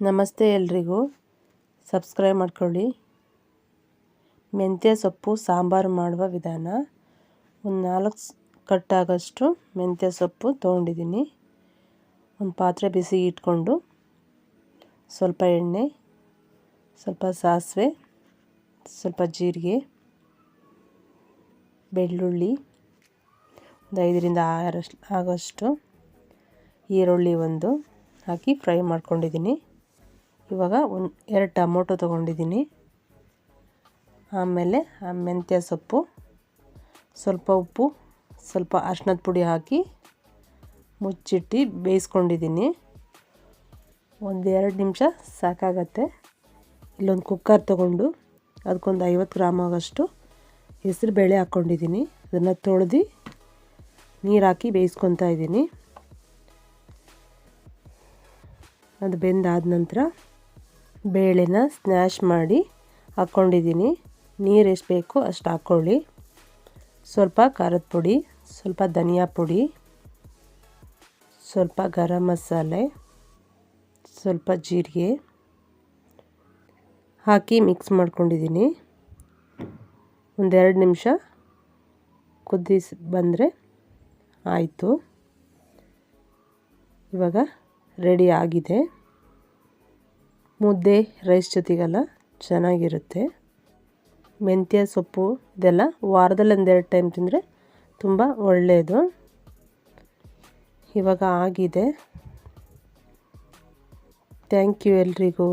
ನಮಸ್ತೆ ಎಲ್ರಿಗೂ. ಸಬ್ಸ್ಕ್ರೈಬ್ ಮಾಡ್ಕೊಳ್ಳಿ. ಮೆಂತ್ಯ ಸೊಪ್ಪು, ಸಾಂಬಾರು ಮಾಡುವ ವಿಧಾನ. ಒಂದು ನಾಲ್ಕು ಕಟ್ಟಾಗಷ್ಟು ಮೆಂತ್ಯ ಸೊಪ್ಪು ತೊಗೊಂಡಿದ್ದೀನಿ. ಒಂದು ಪಾತ್ರೆ ಬಿಸಿ ಇಟ್ಕೊಂಡು ಸ್ವಲ್ಪ ಎಣ್ಣೆ, ಸ್ವಲ್ಪ ಸಾಸಿವೆ, ಸ್ವಲ್ಪ ಜೀರಿಗೆ, ಬೆಳ್ಳುಳ್ಳಿ, ಒಂದು ಐದರಿಂದ ಆರಷ್ಟು ಆಗೋಷ್ಟು ಈರುಳ್ಳಿ ಒಂದು ಹಾಕಿ ಫ್ರೈ ಮಾಡ್ಕೊಂಡಿದ್ದೀನಿ. ಇವಾಗ ಒಂದು ಎರಡು ಟೊಮೊಟೊ ತೊಗೊಂಡಿದ್ದೀನಿ. ಆಮೇಲೆ ಆ ಮೆಂತ್ಯ ಸೊಪ್ಪು, ಸ್ವಲ್ಪ ಉಪ್ಪು, ಸ್ವಲ್ಪ ಅರ್ಶಿನದ ಪುಡಿ ಹಾಕಿ ಮುಚ್ಚಿಟ್ಟು ಬೇಯಿಸ್ಕೊಂಡಿದ್ದೀನಿ. ಒಂದು ಎರಡು ನಿಮಿಷ ಸಾಕಾಗತ್ತೆ. ಇಲ್ಲೊಂದು ಕುಕ್ಕರ್ ತೊಗೊಂಡು ಅದಕ್ಕೊಂದು ಐವತ್ತು ಗ್ರಾಮ್ ಆಗೋಷ್ಟು ಹೆಸರು ಬೇಳೆ ಹಾಕ್ಕೊಂಡಿದ್ದೀನಿ. ಅದನ್ನು ತೊಳೆದು ನೀರು ಹಾಕಿ ಬೇಯಿಸ್ಕೊತಾ ಇದ್ದೀನಿ. ಅದು ಬೆಂದಾದ ನಂತರ ಬೇಳೆನ ಸ್ನ್ಯಾಶ್ ಮಾಡಿ ಹಾಕ್ಕೊಂಡಿದ್ದೀನಿ. ನೀರು ಎಷ್ಟು ಬೇಕೋ ಅಷ್ಟು ಹಾಕ್ಕೊಳ್ಳಿ ಸ್ವಲ್ಪ ಖಾರದ ಪುಡಿ, ಸ್ವಲ್ಪ ಧನಿಯಾ ಪುಡಿ, ಸ್ವಲ್ಪ ಗರಂ ಮಸಾಲೆ, ಸ್ವಲ್ಪ ಜೀರಿಗೆ ಹಾಕಿ ಮಿಕ್ಸ್ ಮಾಡ್ಕೊಂಡಿದ್ದೀನಿ. ಒಂದೆರಡು ನಿಮಿಷ ಕುದಿಸಿ ಬಂದರೆ ಆಯಿತು. ಇವಾಗ ರೆಡಿ ಆಗಿದೆ. ಮುದ್ದೆ ರೈಸ್ ಜೊತೆಗೆಲ್ಲ ಚೆನ್ನಾಗಿರುತ್ತೆ. ಮೆಂತ್ಯ, ಸೊಪ್ಪು ಇದೆಲ್ಲ ವಾರದಲ್ಲಿ ಒಂದೆರಡು ಟೈಮ್ ತಿಂದರೆ ತುಂಬ ಒಳ್ಳೆಯದು. ಇವಾಗ ಆಗಿದೆ. ಥ್ಯಾಂಕ್ ಯು ಎಲ್ರಿಗೂ.